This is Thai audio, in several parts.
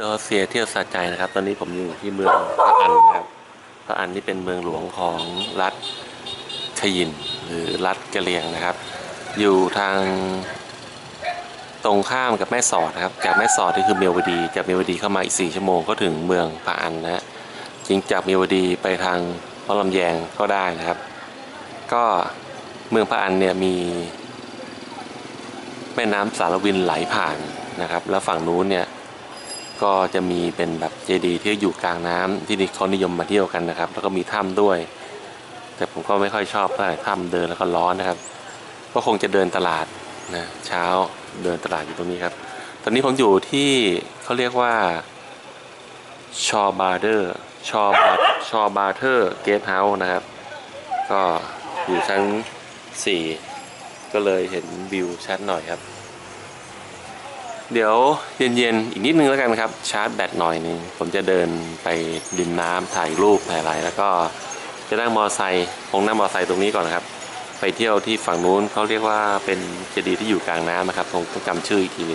โซเซียเที่ยวสะใจนะครับ ตอนนี้ผมอยู่ที่เมืองพระอันนะครับพระอันนี่เป็นเมืองหลวงของรัฐขยินหรือรัฐกะเหรี่ยงนะครับ อยู่ทางตรงข้ามกับแม่สอดนะครับ จากแม่สอดนี่คือเมียวดี จากเมียวดีเข้ามาอีก4ชั่วโมงก็ถึงเมืองพระอันนะฮะจริงจากเมียวดีไปทางพระลำแยงก็ได้นะครับ ก็เมืองพระอันเนี่ยมี แม่น้ำสารวินไหลผ่านนะครับ แล้วฝั่งนู้นเนี่ย ก็จะมีเป็นแบบเจดีย์ที่อยู่กลางน้ำที่นี่เขานิยมมาเที่ยวกันนะครับ แล้วก็มีถ้ำด้วย แต่ผมก็ไม่ค่อยชอบเท่าไหร่ถ้ำเดินแล้วก็ร้อนนะครับ ก็คงจะเดินตลาดนะเช้าเดินตลาดอยู่ตรงนี้ครับ ตอนนี้ผมอยู่ที่เขาเรียกว่าชอบาร์เดอร์ชอบาชอบาร์เทอร์เกสเฮาส์นะครับ ก็อยู่ชั้น 4 ก็เลยเห็นวิวชัดหน่อยครับ เดี๋ยวเย็นๆ อีกนิดนึงแล้วกันครับ ชาร์จแบตหน่อยนึงผมจะเดินไปดินน้ำถ่ายรูปถ่ายอะไรแล้วก็จะนั่งมอไซค์คงนั่งมอไซค์ตรงนี้ก่อนนะครับ ไปเที่ยวที่ฝั่งนู้นเขาเรียกว่าเป็นเจดีย์ที่อยู่กลางน้ำนะครับคงต้องจำชื่ออีกที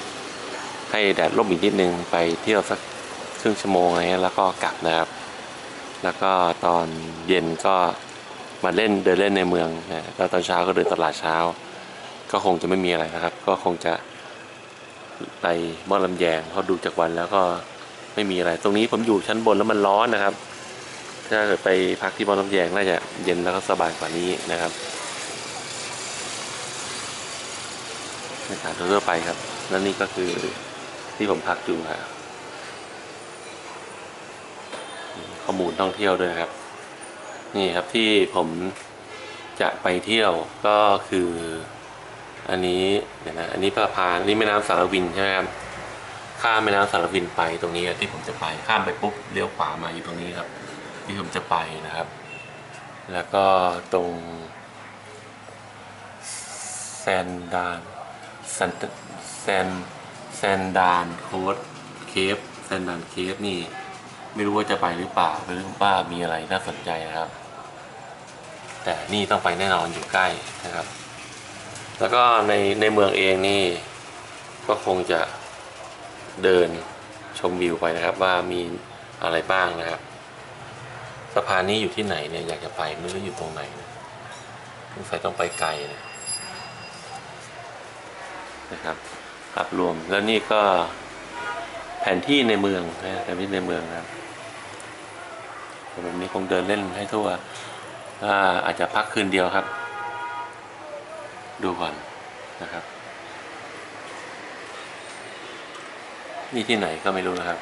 ให้แดดร่มอีกนิดนึงไปเที่ยวสักครึ่งชั่วโมงอะไรแล้วก็กลับนะครับ แล้วก็ตอนเย็นก็มาเล่นเดินเล่นในเมืองนะแล้วตอนเช้าก็เดินตลาดเช้า ก็คงจะไม่มีอะไรนะครับ ก็คงจะ ไปม้อลำแยงพราะดูจากวันแล้วก็ไม่มีอะไร ตรงนี้ผมอยู่ชั้นบนแล้วมันร้อนนะครับ ถ้าเกิดไปพักที่ม้อลำแยงน่าจะเย็นแล้วก็สบายกว่านี้นะครับบรรยากาศทั่วไปครับ และนี่ก็คือที่ผมพักอยู่ครับข้อมูลท่องเที่ยวด้วยครับ นี่ครับที่ผมจะไปเที่ยวก็คือ อันนี้เดี๋ยวนะอันนี้พระพานอันนี้แม่น้ำสารวินใช่ไหมครับข้ามแม่น้ำสารวินไปตรงนี้ที่ผมจะไปข้ามไปปุ๊บเลี้ยวขวามาอยู่ตรงนี้ครับ ที่ผมจะไปนะครับ แล้วก็ตรงแซนดานแซนแซนแซนดานโค้ดเคฟแซนดานเคฟนี่ ไม่รู้ว่าจะไปหรือเปล่าไม่รู้ว่ามีอะไรน่าสนใจนะครับ แต่นี่ต้องไปแน่นอนอยู่ใกล้นะครับ แล้วก็ในในเมืองเองนี่ก็คงจะเดินชมวิวไปนะครับ ว่ามีอะไรบ้างนะครับสะพานนี้อยู่ที่ไหนเนี่ยอยากจะไปไม่รู้อยู่ตรงไหนสงสัยต้องไปไกลนะนะครับภาพรวมแล้วนี่ก็แผนที่ในเมืองนะแผนที่ในเมืองนะครับผมนี้คงเดินเล่นให้ทั่วอาจจะพักคืนเดียวครับ ดูก่อนนะครับ นี่ที่ไหนก็ไม่รู้นะครับ